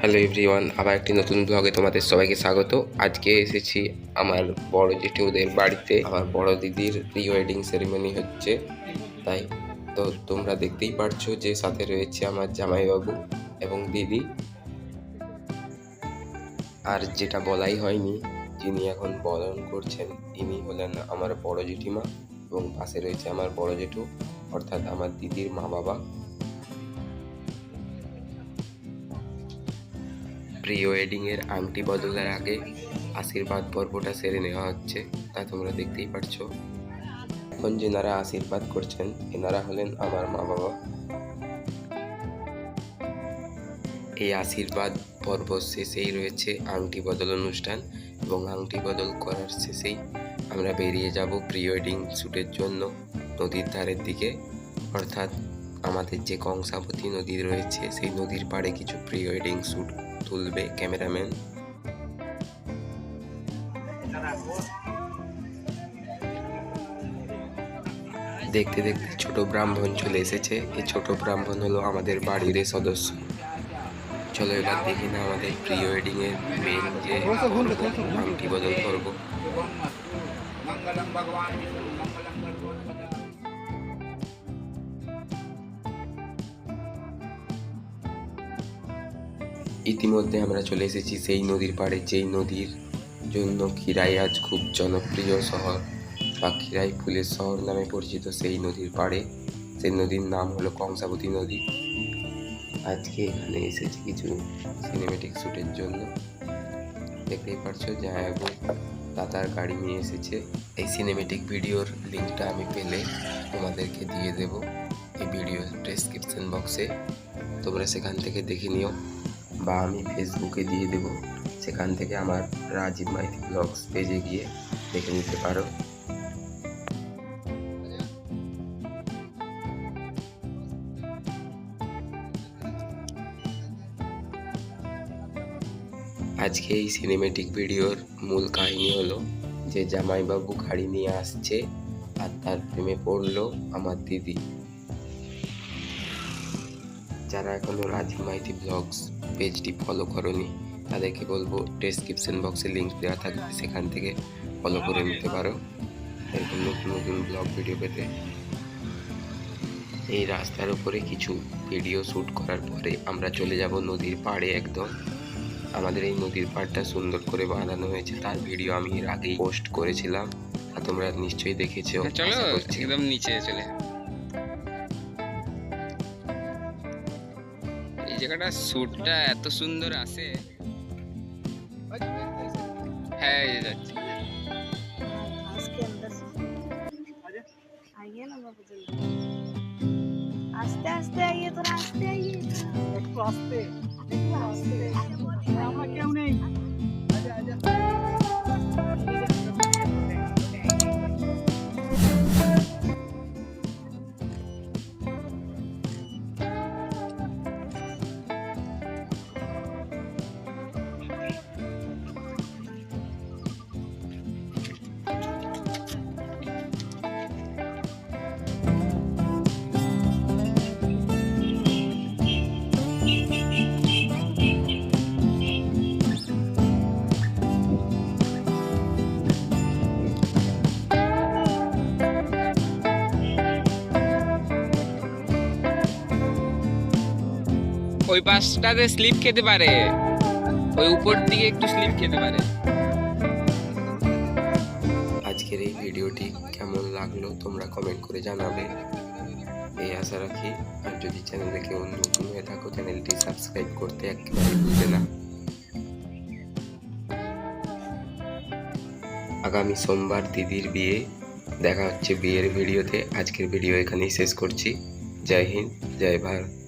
Hello everyone, আবার একটি নতুন ব্লগে তোমাদের সবাইকে স্বাগত। আজকে এসেছি আমার বড় জেঠুদের বাড়িতে। আমার বড় দিদির প্রি ওয়েডিং সেরিমনি হচ্ছে। তাই তো তোমরা দেখতেই পারছ যে সাথে রয়েছে আমার জামাইবাবু এবং দিদি। আর যেটা বলাই হয়নি, যিনি এখন বরণ করছেন, ইনি হলেন আমার বড় জেঠিমা এবং পাশে রয়েছে আমার বড় জেঠু, অর্থাৎ আমার দিদির মা বাবা প্রি ওয়েডিংয়ের আংটি বদলের আগে আশীর্বাদ পর্বটা সেরে নেওয়া হচ্ছে, তা তোমরা দেখতেই পারছ। এখন যেনারা আশীর্বাদ করছেন এনারা হলেন আমার মা বাবা এই আশীর্বাদ পর্ব শেষেই রয়েছে আংটি বদল অনুষ্ঠান এবং আংটি বদল করার শেষেই আমরা বেরিয়ে যাব প্রি ওয়েডিং শ্যুটের জন্য নদীর ধারের দিকে। অর্থাৎ আমাদের যে কংসাবতী নদী রয়েছে সেই নদীর পাড়ে কিছু প্রি ওয়েডিং শ্যুট তুলবে ক্যামেরাম্যান। দেখতে দেখতে ছোট ব্রাহ্মণ চলে এসেছে। এই ছোট ব্রাহ্মণ হলো আমাদের বাড়ির সদস্য। চলো এবার দেখি না আমাদের প্রি ওয়েডিং এর মেন যে পর্ব, বদল করব। ইতিমধ্যে আমরা চলে এসেছি সেই নদীর পাড়ে, যেই নদীর জন্য খিরাই আজ খুব জনপ্রিয় শহর বা খিরাই ফুলের শহর নামে পরিচিত সেই নদীর পাড়ে। সেই নদীর নাম হলো কংসাবতী নদী। আজকে এখানে এসেছি কিছু সিনেমেটিক শ্যুটের জন্য। দেখতেই পারছ জায়াবু দাদার গাড়ি নিয়ে এসেছে। এই সিনেমেটিক ভিডিওর লিঙ্কটা আমি পেলে তোমাদেরকে দিয়ে দেব এই ভিডিও ডেসক্রিপশন বক্সে তোমরা সেখান থেকে দেখে নিও। বা আমি ফেসবুকে দিয়ে দেব, সেখান থেকে আমার রাজীব মাইতি ব্লগস পেজে গিয়ে দেখে নিতে পারো। আজকে এই সিনেমেটিক ভিডিওর মূল কাহিনী হলো যে জামাইবাবু গাড়ি নিয়ে আসছে আর তার প্রেমে পড়ল আমার দিদি। যারা এখনও রাজীব মাইতি ব্লগস পেজটি ফলো করনি তাদেরকে বলব ডেসক্রিপশন বক্সে লিঙ্ক দেওয়া থাকবে সেখান থেকে ফলো করে নিতে পারো। এরকম নতুন নতুন ব্লগ ভিডিও পেতে। এই রাস্তার উপরে কিছু ভিডিও শ্যুট করার পরে আমরা চলে যাব নদীর পাড়ে একদম। আমাদের এই নদীর পাড়টা সুন্দর করে বানানো হয়েছে তার ভিডিও আমি এর আগেই পোস্ট করেছিলাম। তা তোমরা নিশ্চয়ই দেখেছ। চলো একদম নিচে চলে। জায়গাটা সুরটা এত সুন্দর আসে হ্যাঁ যাচ্ছে। আস্তে আস্তে আইয়ে তোরা আস্তে আইয়ে। একটু আস্তে। আস্তে। আমরা কেউ নেই। ওই পাশটাতে স্লিপ খেতে পারে। ওই উপর দিকে একটু স্লিপ খেতে পারে। আজকের এই ভিডিওটি কেমন লাগল তোমরা কমেন্ট করে জানাবে। এই আশা রাখি, আর যদি চ্যানেলে কেউ নতুন হয়ে থাকো চ্যানেলটি সাবস্ক্রাইব করতে একেবারে ভুলবে না। আগামী সোমবার দিদির বিয়ে। দেখা হচ্ছে বিয়ের ভিডিওতে। আজকের ভিডিও এখানেই শেষ করছি। জয় হিন্দ, জয় ভারত।